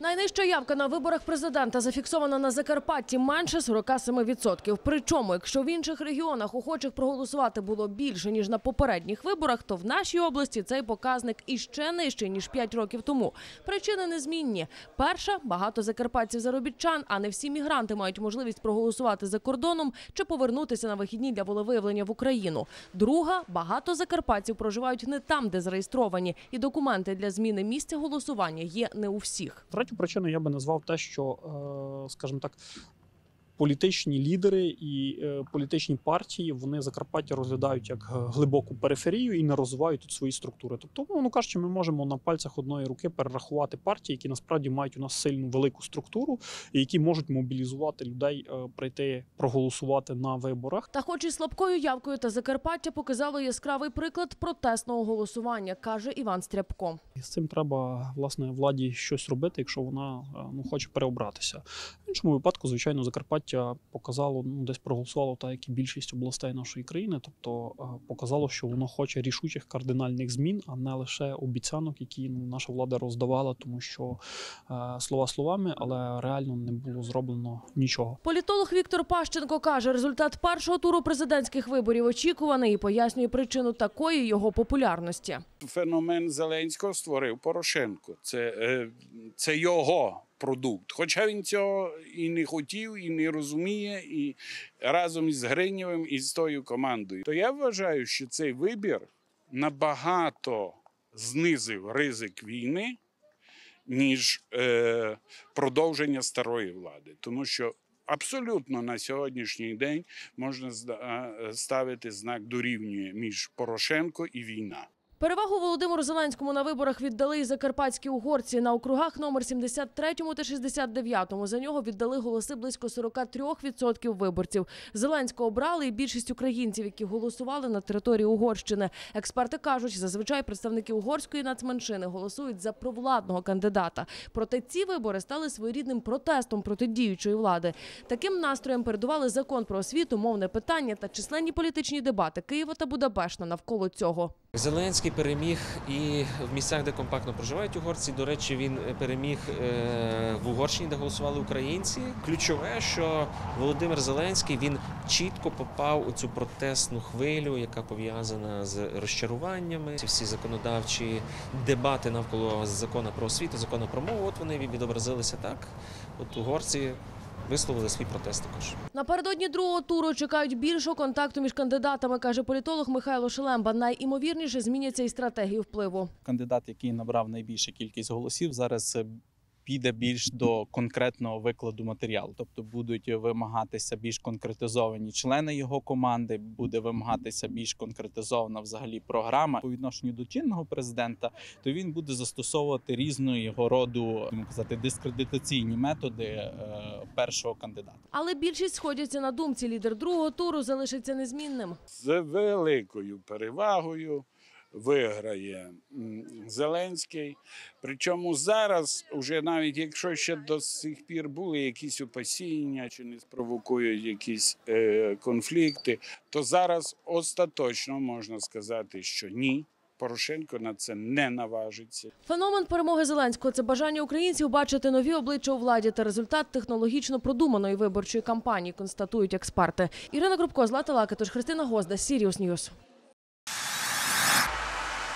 Найнижча явка на виборах президента зафіксована на Закарпатті менше 47%. Причому, якщо в інших регіонах охочих проголосувати було більше ніж на попередніх виборах, то в нашій області цей показник іще нижчий ніж 5 років тому. Причини незмінні. Перша багато закарпатців заробітчан, а не всі мігранти мають можливість проголосувати за кордоном чи повернутися на вихідні для волевиявлення в Україну. Друга багато закарпатців проживають не там, де зареєстровані, і документи для зміни місця голосування є не у всіх. Третю причину я би назвав те, що, е, скажімо так, політичні лідери і е, політичні партії вони Закарпаття розглядають як е, глибоку периферію і не розвивають тут свої структури. Тобто, ну кажучи, ми можемо на пальцях одної руки перерахувати партії, які насправді мають у нас сильну велику структуру, і які можуть мобілізувати людей, е, прийти проголосувати на виборах. Та, хоч і слабкою явкою, та Закарпаття показало яскравий приклад протестного голосування, каже Іван Стрябко. І з цим треба власне владі щось робити, якщо вона ну хоче переобратися. В іншому випадку, звичайно, Закарпаття показало ну десь проголосувало так, як і більшість областей нашої країни. Тобто е, показало, що воно хоче рішучих кардинальних змін, а не лише обіцянок, які ну, наша влада роздавала, тому що е, слова словами, але реально не було зроблено нічого. Політолог Віктор Пащенко каже, результат першого туру президентських виборів очікуваний і пояснює причину такої його популярності. феномен Зеленського створив Порошенко. Це, е, це його продукт. Хоча він цього і не хотів, і не розуміє, і разом із Гринєвим і з тою командою. То я вважаю, що цей вибір набагато знизив ризик війни, ніж е, продовження старої влади. Тому що абсолютно на сьогоднішній день можна ставити знак дорівнює між Порошенко і війна. Перевагу Володимиру Зеленському на виборах віддали і закарпатські угорці. На округах номер 73 та 69 за нього віддали голоси близько 43% виборців. Зеленського обрали і більшість українців, які голосували на території Угорщини. Експерти кажуть, зазвичай представники угорської нацменшини голосують за провладного кандидата. Проте ці вибори стали своєрідним протестом проти діючої влади. Таким настроєм передували закон про освіту, мовне питання та численні політичні дебати Києва та Будапешта навколо цього. Зеленський переміг і в місцях, де компактно проживають угорці. До речі, він переміг е, в Угорщині, де голосували українці. Ключове, що Володимир Зеленський він чітко попав у цю протестну хвилю, яка пов'язана з розчаруваннями. Ці всі законодавчі дебати навколо закону про освіту, закону про мову. От вони відобразилися так. От угорці висловили свій протест також. Напередодні другого туру чекають більшого контакту між кандидатами, каже політолог Михайло Шелемба. Найімовірніше зміняться і стратегії впливу. кандидат, який набрав найбільшу кількість голосів, зараз піде більш до конкретного викладу матеріалу. Тобто будуть вимагатися більш конкретизовані члени його команди, буде вимагатися більш конкретизована взагалі програма по відношенню до чинного президента. То він буде застосовувати різного роду казати дискредитаційні методи е, першого кандидата. Але більшість сходяться на думці. Лідер другого туру залишиться незмінним. з великою перевагою виграє Зеленський. Причому зараз, уже навіть якщо ще до сих пір були якісь опасіння чи не спровокують якісь е, конфлікти, то зараз остаточно можна сказати, що ні. Порошенко на це не наважиться. Феномен перемоги Зеленського це бажання українців бачити нові обличчя у владі та результат технологічно продуманої виборчої кампанії, констатують експерти. Ірина Крупко, Злата Лакатош, Христина Гозда, Сіріус Ньюс.